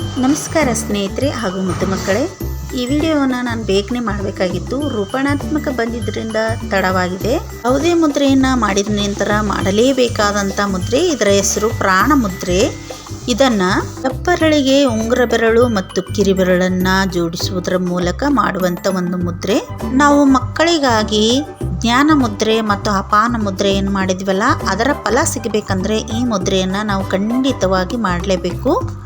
ನಮಸ್ಕಾರ ಸ್ನೇಹಿತರೆ ಹಾಗೂ ಮುದ್ದು ಮಕ್ಕಳೇ. ಈ ವಿಡಿಯೋವನ್ನು ನಾನು ಬೇಗನೆ ಮಾಡಬೇಕಾಗಿತ್ತು. ರೂಪಣಾತ್ಮಕ ಬಂದಿದ್ದರಿಂದ ತಡವಾಗಿದೆ. ಯಾವುದೇ ಮುದ್ರೆಯನ್ನು ಮಾಡಿದ ನಂತರ ಮಾಡಲೇಬೇಕಾದಂಥ ಮುದ್ರೆ, ಇದರ ಹೆಸರು ಪ್ರಾಣ ಮುದ್ರೆ. ಇದನ್ನು ಕಪ್ಪರಳಿಗೆ ಉಂಗುರ ಬೆರಳು ಮತ್ತು ಕಿರಿಬೆರಳನ್ನು ಜೋಡಿಸುವುದರ ಮೂಲಕ ಮಾಡುವಂಥ ಒಂದು ಮುದ್ರೆ. ನಾವು ಮಕ್ಕಳಿಗಾಗಿ ಜ್ಞಾನ ಮುದ್ರೆ ಮತ್ತು ಅಪಾನ ಮುದ್ರೆ ಏನು ಮಾಡಿದ್ವಲ್ಲ, ಅದರ ಫಲ ಸಿಗಬೇಕಂದ್ರೆ ಈ ಮುದ್ರೆಯನ್ನು ನಾವು ಖಂಡಿತವಾಗಿ ಮಾಡಲೇಬೇಕು.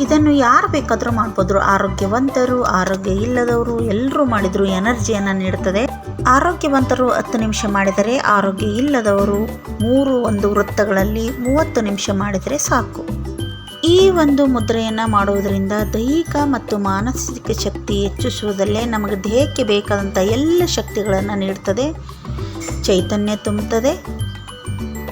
ಇದನ್ನು ಯಾರು ಬೇಕಾದರೂ ಮಾಡ್ಬೋದು ಆರೋಗ್ಯವಂತರು, ಆರೋಗ್ಯ ಇಲ್ಲದವರು ಎಲ್ಲರೂ ಮಾಡಿದ್ರು ಎನರ್ಜಿಯನ್ನು ನೀಡುತ್ತದೆ ಆರೋಗ್ಯವಂತರು ಹತ್ತು ನಿಮಿಷ ಮಾಡಿದರೆ ಆರೋಗ್ಯ ಇಲ್ಲದವರು ಮೂರು ಒಂದು ವೃತ್ತಗಳಲ್ಲಿ ಮೂವತ್ತು ನಿಮಿಷ ಮಾಡಿದರೆ ಸಾಕು. ಈ ಒಂದು ಮುದ್ರೆಯನ್ನು ಮಾಡುವುದರಿಂದ ದೈಹಿಕ ಮತ್ತು ಮಾನಸಿಕ ಶಕ್ತಿ ಹೆಚ್ಚಿಸುವುದಲ್ಲೇ ನಮಗೆ ದೇಹಕ್ಕೆ ಬೇಕಾದಂಥ ಎಲ್ಲ ಶಕ್ತಿಗಳನ್ನು ನೀಡುತ್ತದೆ ಚೈತನ್ಯ ತುಂಬುತ್ತದೆ.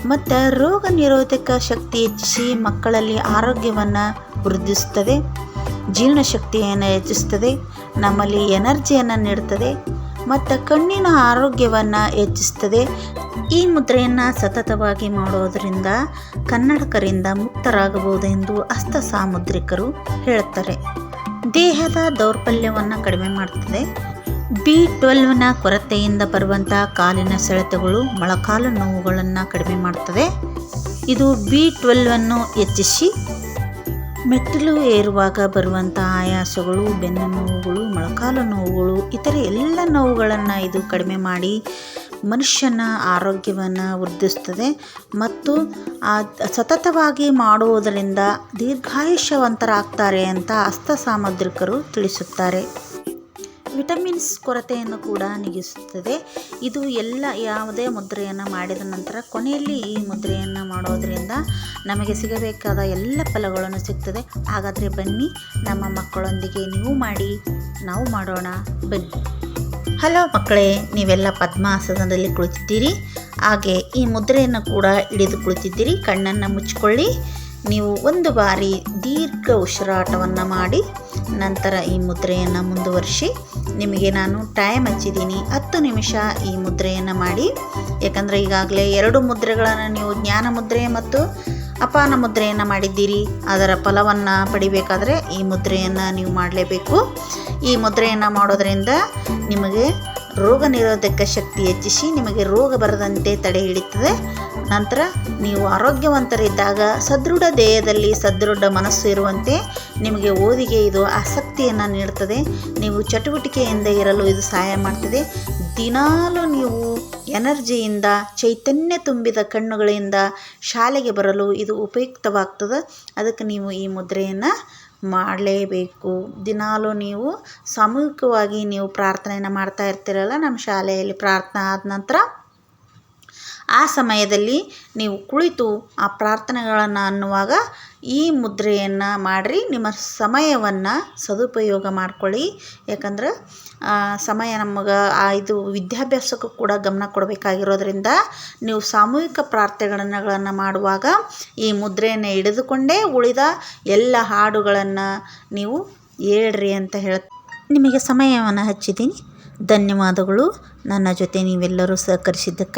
ಮತ್ತು ರೋಗ ನಿರೋಧಕ ಶಕ್ತಿ ಹೆಚ್ಚಿಸಿ ಮಕ್ಕಳಲ್ಲಿ ಆರೋಗ್ಯವನ್ನು ವೃದ್ಧಿಸುತ್ತದೆ ಜೀರ್ಣಶಕ್ತಿಯನ್ನು ಹೆಚ್ಚಿಸ್ತದೆ, ನಮ್ಮಲ್ಲಿ ಎನರ್ಜಿಯನ್ನು ನೀಡುತ್ತದೆ ಮತ್ತು ಕಣ್ಣಿನ ಆರೋಗ್ಯವನ್ನು ಹೆಚ್ಚಿಸ್ತದೆ. ಈ ಮುದ್ರೆಯನ್ನು ಸತತವಾಗಿ ಮಾಡೋದರಿಂದ ಕನ್ನಡಕರಿಂದ ಮುಕ್ತರಾಗಬಹುದೆಂದು ಹಸ್ತ ಸಾಮುದ್ರಿಕರು ಹೇಳುತ್ತಾರೆ ದೇಹದ ದೌರ್ಬಲ್ಯವನ್ನು ಕಡಿಮೆ ಮಾಡ್ತದೆ. ಬಿ ಟ್ವೆಲ್ವ್ನ ಕೊರತೆಯಿಂದ ಬರುವಂಥ ಕಾಲಿನ ಸೆಳೆತಗಳು, ಮೊಳಕಾಲು ನೋವುಗಳನ್ನು ಕಡಿಮೆ ಮಾಡ್ತದೆ ಇದು ಬಿ ಟ್ವೆಲ್ವನ್ನು ಹೆಚ್ಚಿಸಿ ಮೆಟ್ಟಿಲು ಏರುವಾಗ ಬರುವಂಥ ಆಯಾಸಗಳು, ಬೆನ್ನು ನೋವುಗಳು ಮೊಳಕಾಲು ನೋವುಗಳು, ಇತರೆ ಎಲ್ಲ ನೋವುಗಳನ್ನು ಇದು ಕಡಿಮೆ ಮಾಡಿ ಮನುಷ್ಯನ ಆರೋಗ್ಯವನ್ನು ವೃದ್ಧಿಸ್ತದೆ ಮತ್ತು ಸತತವಾಗಿ ಮಾಡುವುದರಿಂದ ದೀರ್ಘಾಯುಷ್ಯವಂತರಾಗ್ತಾರೆ ಅಂತ ಹಸ್ತ ಸಾಮುದ್ರಿಕರು ತಿಳಿಸುತ್ತಾರೆ. ವಿಟಮಿನ್ಸ್ ಕೊರತೆಯನ್ನು ಕೂಡ ನೀಗಿಸುತ್ತದೆ. ಇದು ಎಲ್ಲ ಯಾವುದೇ ಮುದ್ರೆಯನ್ನು ಮಾಡಿದ ನಂತರ ಕೊನೆಯಲ್ಲಿ ಈ ಮುದ್ರೆಯನ್ನು ಮಾಡೋದರಿಂದ ನಮಗೆ ಸಿಗಬೇಕಾದ ಎಲ್ಲ ಫಲಗಳನ್ನು ಸಿಗ್ತದೆ. ಹಾಗಾದರೆ ಬನ್ನಿ, ನಮ್ಮ ಮಕ್ಕಳೊಂದಿಗೆ ನೀವು ಮಾಡಿ, ನಾವು ಮಾಡೋಣ. ಬನ್ನಿ. ಹಲೋ ಮಕ್ಕಳೇ, ನೀವೆಲ್ಲ ಪದ್ಮಾಸನದಲ್ಲಿ ಕುಳಿತಿದ್ದೀರಿ. ಹಾಗೆ ಈ ಮುದ್ರೆಯನ್ನು ಕೂಡ ಹಿಡಿದು ಕುಳಿತಿದ್ದೀರಿ. ಕಣ್ಣನ್ನು ಮುಚ್ಚಿಕೊಳ್ಳಿ ನೀವು ಒಂದು ಬಾರಿ ದೀರ್ಘ ಉಸಿರಾಟವನ್ನು ಮಾಡಿ, ನಂತರ ಈ ಮುದ್ರೆಯನ್ನು ಮುಂದುವರಿಸಿ, ನಿಮಗೆ ನಾನು ಟೈಮ್ ಹಚ್ಚಿದ್ದೀನಿ ಹತ್ತು ನಿಮಿಷ ಈ ಮುದ್ರೆಯನ್ನು ಮಾಡಿ. ಯಾಕಂದರೆ ಈಗಾಗಲೇ ಎರಡು ಮುದ್ರೆಗಳನ್ನು ನೀವು ಜ್ಞಾನ ಮುದ್ರೆ ಮತ್ತು ಅಪಾನ ಮುದ್ರೆಯನ್ನು ಮಾಡಿದ್ದೀರಿ. ಅದರ ಫಲವನ್ನು ಪಡಿಬೇಕಾದರೆ ಈ ಮುದ್ರೆಯನ್ನು ನೀವು ಮಾಡಲೇಬೇಕು. ಈ ಮುದ್ರೆಯನ್ನು ಮಾಡೋದರಿಂದ ನಿಮಗೆ ರೋಗ ನಿರೋಧಕ ಶಕ್ತಿ ಹೆಚ್ಚಿಸಿ ನಿಮಗೆ ರೋಗ ಬರದಂತೆ ತಡೆ ಹಿಡಿತದೆ ನಂತರ ನೀವು ಆರೋಗ್ಯವಂತರಿದ್ದಾಗ ಸದೃಢ ದೇಹದಲ್ಲಿ ಸದೃಢ ಮನಸ್ಸು ಇರುವಂತೆ ನಿಮಗೆ ಓದಿಗೆ ಇದು ಆಸಕ್ತಿಯನ್ನು ನೀಡುತ್ತದೆ. ನೀವು ಚಟುವಟಿಕೆಯಿಂದ ಇರಲು ಇದು ಸಹಾಯ ಮಾಡ್ತದೆ. ದಿನಾಲೂ ನೀವು ಎನರ್ಜಿಯಿಂದ, ಚೈತನ್ಯ ತುಂಬಿದ ಕಣ್ಣುಗಳಿಂದ ಶಾಲೆಗೆ ಬರಲು ಇದು ಉಪಯುಕ್ತವಾಗ್ತದೆ. ಅದಕ್ಕೆ ನೀವು ಈ ಮುದ್ರೆಯನ್ನು ಮಾಡಲೇಬೇಕು. ದಿನಾಲೂ ನೀವು ಸಾಮೂಹಿಕವಾಗಿ ನೀವು ಪ್ರಾರ್ಥನೆಯನ್ನು ಮಾಡ್ತಾ ಇರ್ತೀರಲ್ಲ ನಮ್ಮ ಶಾಲೆಯಲ್ಲಿ ಪ್ರಾರ್ಥನೆ ಆದ ನಂತರ ಆ ಸಮಯದಲ್ಲಿ ನೀವು ಕುಳಿತು ಆ ಪ್ರಾರ್ಥನೆಗಳನ್ನು ಅನ್ನುವಾಗ ಈ ಮುದ್ರೆಯನ್ನು ಮಾಡಿರಿ, ನಿಮ್ಮ ಸಮಯವನ್ನು ಸದುಪಯೋಗ ಮಾಡ್ಕೊಳ್ಳಿ. ಯಾಕಂದ್ರೆ ಸಮಯ ನಮಗೆ ಇದು ವಿದ್ಯಾಭ್ಯಾಸಕ್ಕೂ ಕೂಡ ಗಮನ ಕೊಡಬೇಕಾಗಿರೋದ್ರಿಂದ ನೀವು ಸಾಮೂಹಿಕ ಪ್ರಾರ್ಥನೆಗಳನ್ನು ಮಾಡುವಾಗ ಈ ಮುದ್ರೆಯನ್ನು ಹಿಡಿದುಕೊಂಡೇ ಉಳಿದ ಎಲ್ಲ ಹಾಡುಗಳನ್ನು ನೀವು ಹೇಳ್ರಿ ಅಂತ ಹೇಳ ನಿಮಗೆ ಸಮಯವನ್ನು ಹಚ್ಚಿದ್ದೀನಿ. ಧನ್ಯವಾದಗಳು. ನನ್ನ ಜೊತೆ ನೀವೆಲ್ಲರೂ ಸಹಕರಿಸಿದ್ದಕ್ಕಾಗಿ.